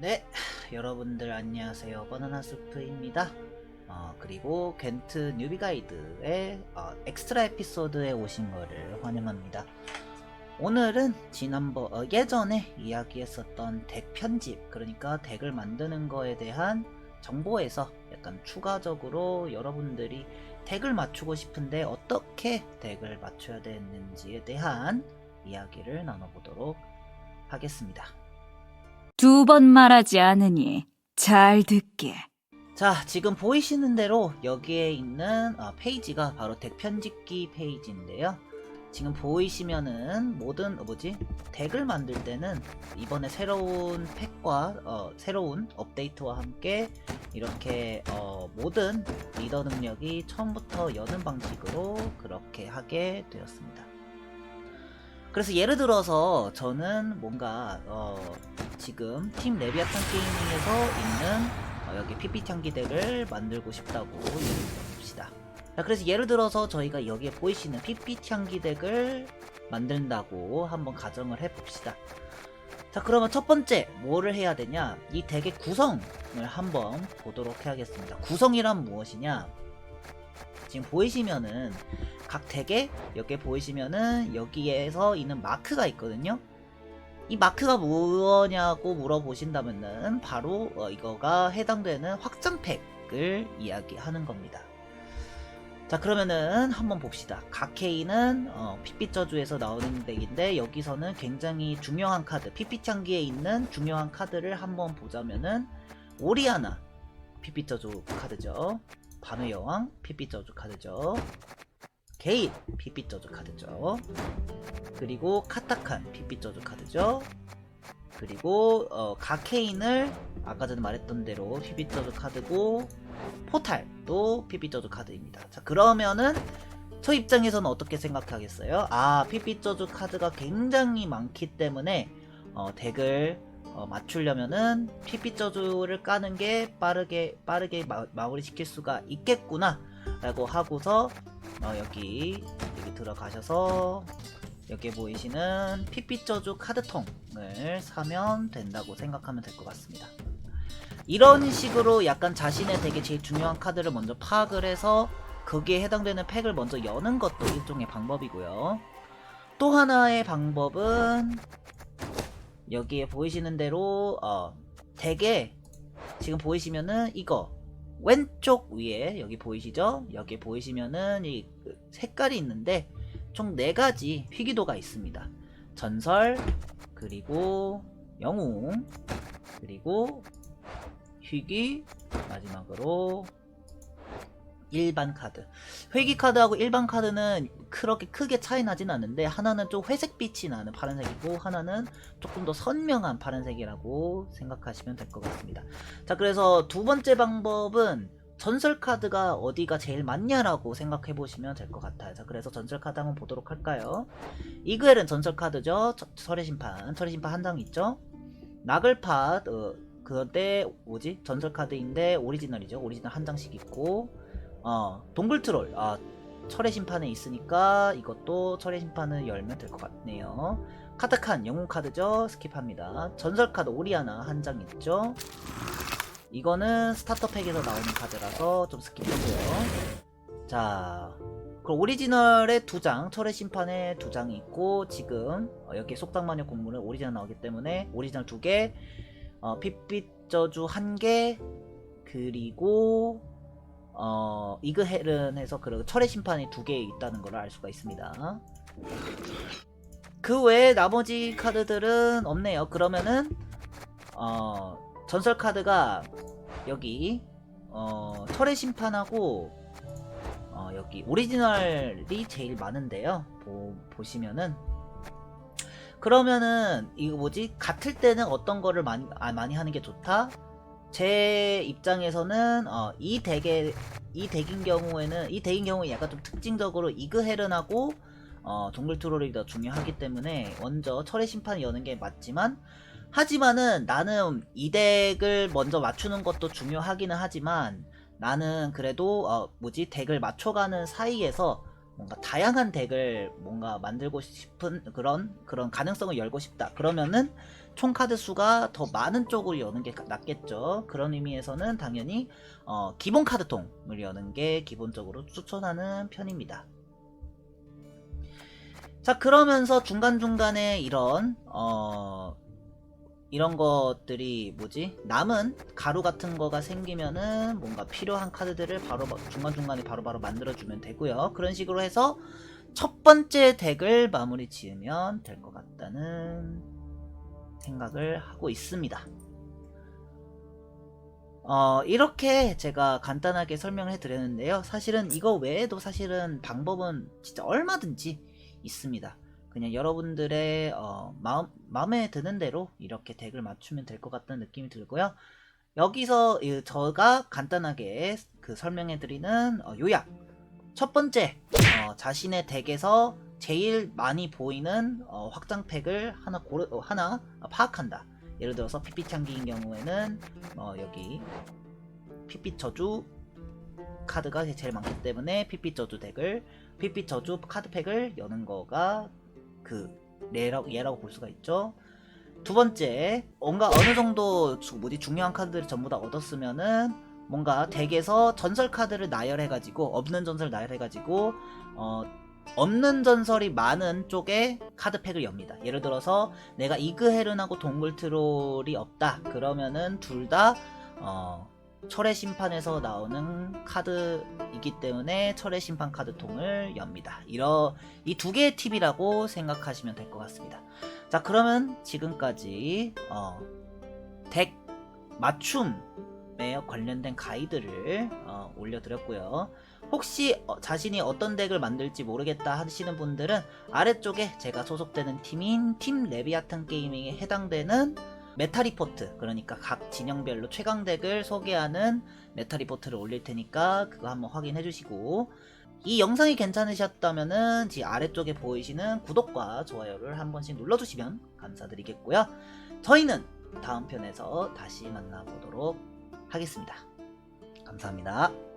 네, 여러분들 안녕하세요. 바나나 수프입니다. 어, 그리고 겐트 뉴비 가이드의 어, 엑스트라 에피소드에 오신 거를 환영합니다. 오늘은 지난번 어, 예전에 이야기했었던 덱 편집, 그러니까 덱을 만드는 거에 대한 정보에서 약간 추가적으로 여러분들이 덱을 맞추고 싶은데 어떻게 덱을 맞춰야 되는지에 대한 이야기를 나눠보도록 하겠습니다. 두 번 말하지 않으니 잘 듣게. 자, 지금 보이시는 대로 여기에 있는 어, 페이지가 바로 덱 편집기 페이지인데요. 지금 보이시면은 모든 어, 뭐지 덱을 만들 때는 이번에 새로운 팩과 어, 새로운 업데이트와 함께 이렇게 어, 모든 리더 능력이 처음부터 여는 방식으로 그렇게 하게 되었습니다. 그래서 예를 들어서 저는 뭔가 어, 지금 팀 레비아탄 게이밍에서 있는 어, 여기 PPT 향기 덱을 만들고 싶다고 들어봅시다. 자, 그래서 예를 들어서 저희가 여기에 보이시는 PPT 향기 덱을 만든다고 한번 가정을 해봅시다. 자, 그러면 첫 번째 뭐를 해야 되냐? 이 덱의 구성을 한번 보도록 해야겠습니다. 구성이란 무엇이냐? 지금 보이시면은 각 덱에 여기 보이시면은 여기에서 있는 마크가 있거든요. 이 마크가 뭐냐고 물어보신다면은 바로 어, 이거가 해당되는 확장팩을 이야기하는 겁니다. 자 그러면은 한번 봅시다. 각케이는 어, 핏빛 저주에서 나오는 덱인데 여기서는 굉장히 중요한 카드 핏빛 향기에 있는 중요한 카드를 한번 보자면은 오리아나 핏빛 저주 카드죠. 반의 여왕 핏빛 저주 카드죠. 게일 핏빛 저주 카드죠. 그리고 카타칸 핏빛 저주 카드죠. 그리고 어, 가케인을 아까 전에 말했던 대로 핏빛 저주 카드고 포탈도 핏빛 저주 카드입니다. 자 그러면은 저 입장에서는 어떻게 생각하겠어요? 아 핏빛 저주 카드가 굉장히 많기 때문에 어, 덱을 어, 맞추려면은 핏빛 저주를 까는 게 빠르게 빠르게 마, 마무리 시킬 수가 있겠구나 라고 하고서 어, 여기 여기 들어가셔서 여기에 보이시는 핏빛 저주 카드통을 사면 된다고 생각하면 될 것 같습니다. 이런 식으로 약간 자신의 되게 제일 중요한 카드를 먼저 파악을 해서 거기에 해당되는 팩을 먼저 여는 것도 일종의 방법이고요. 또 하나의 방법은 여기에 보이시는 대로 어, 덱에 지금 보이시면은 이거 왼쪽 위에 여기 보이시죠? 여기 보이시면은 이 색깔이 있는데 총 4가지 희귀도가 있습니다. 전설, 그리고 영웅, 그리고 희귀, 마지막으로 일반 카드. 회귀 카드하고 일반 카드는 그렇게 크게 차이 나진 않는데 하나는 좀 회색빛이 나는 파란색이고 하나는 조금 더 선명한 파란색이라고 생각하시면 될 것 같습니다. 자, 그래서 두 번째 방법은 전설 카드가 어디가 제일 많냐라고 생각해 보시면 될 것 같아요. 자, 그래서 전설 카드 한번 보도록 할까요? 이그엘은 전설 카드죠. 저- 철의 심판, 철의 심판 한 장 있죠. 나글팟, 어, 그때 뭐지? 전설 카드인데 오리지널이죠. 오리지널 한 장씩 있고, 어, 동굴 트롤, 아, 철의 심판에 있으니까 이것도 철의 심판을 열면 될 것 같네요. 카타칸 영웅 카드죠. 스킵합니다. 전설 카드 오리아나 한 장 있죠. 이거는 스타터 팩에서 나오는 카드라서 좀 스킵했고요. 자, 그럼 오리지널에 두 장, 철의 심판에 두 장이 있고 지금 어, 여기 속삭마녀 공물은 오리지널 나오기 때문에 오리지널 두 개, 어, 핏빛 저주 한 개, 그리고 어, 이그헬은해서 그 철의 심판이 두 개 있다는 걸 알 수가 있습니다. 그 외에 나머지 카드들은 없네요. 그러면은 어, 전설 카드가 여기 어, 철의 심판하고 어, 여기 오리지널이 제일 많은데요. 보, 보시면은 그러면은 이거 뭐지? 같을 때는 어떤 거를 많이 아, 많이 하는 게 좋다? 제 입장에서는 어, 이 덱의 이 덱인 경우에는 이 덱인 경우에 약간 좀 특징적으로 이그헤른하고 어, 동굴 트롤이 더 중요하기 때문에 먼저 철의 심판을 여는 게 맞지만 하지만은 나는 이 덱을 먼저 맞추는 것도 중요하기는 하지만 나는 그래도 어, 뭐지 덱을 맞춰가는 사이에서 뭔가 다양한 덱을 뭔가 만들고 싶은 그런 그런 가능성을 열고 싶다. 그러면은 총 카드 수가 더 많은 쪽으로 여는 게 낫겠죠. 그런 의미에서는 당연히 어, 기본 카드통을 여는 게 기본적으로 추천하는 편입니다. 자 그러면서 중간중간에 이런 어 이런 것들이 뭐지 남은 가루 같은 거가 생기면은 뭔가 필요한 카드들을 바로 중간중간에 바로바로 만들어주면 되고요 그런 식으로 해서 첫 번째 덱을 마무리 지으면 될 것 같다는 생각을 하고 있습니다 어, 이렇게 제가 간단하게 설명을 해드렸는데요. 사실은 이거 외에도 사실은 방법은 진짜 얼마든지 있습니다. 그냥 여러분들의 어, 마음, 마음에 드는 대로 이렇게 덱을 맞추면 될 것 같다는 느낌이 들고요. 여기서 이, 저가 간단하게 그 설명해드리는 어, 요약. 첫 번째, 어, 자신의 덱에서 제일 많이 보이는 어, 확장팩을 하나 고르, 어, 하나 파악한다. 예를 들어서 피피 창기인 경우에는 어, 여기 피피 저주 카드가 제일 많기 때문에 피피 저주 덱을 피피 저주 카드팩을 여는 거가 그 얘라고, 얘라고 볼 수가 있죠. 두 번째, 뭔가 어느 정도 주- 뭐지 중요한 카드들을 전부 다 얻었으면은 뭔가 덱에서 전설 카드를 나열해가지고 없는 전설 나열해가지고 어 없는 전설이 많은 쪽에 카드팩을 엽니다. 예를 들어서 내가 이그헤른하고 동굴트롤이 없다. 그러면은 둘다 어, 철의 심판에서 나오는 카드이기 때문에 철의 심판 카드통을 엽니다. 이러 이 두 개의 팁이라고 생각하시면 될 것 같습니다. 자 그러면 지금까지 어, 덱 맞춤에 관련된 가이드를 어, 올려드렸고요. 혹시 어, 자신이 어떤 덱을 만들지 모르겠다 하시는 분들은 아래쪽에 제가 소속되는 팀인 팀 레비아탄 게이밍에 해당되는 메타 리포트 그러니까 각 진영별로 최강 덱을 소개하는 메타 리포트를 올릴 테니까 그거 한번 확인해 주시고 이 영상이 괜찮으셨다면은 지 아래쪽에 보이시는 구독과 좋아요를 한 번씩 눌러주시면 감사드리겠고요. 저희는 다음 편에서 다시 만나보도록 하겠습니다. 감사합니다.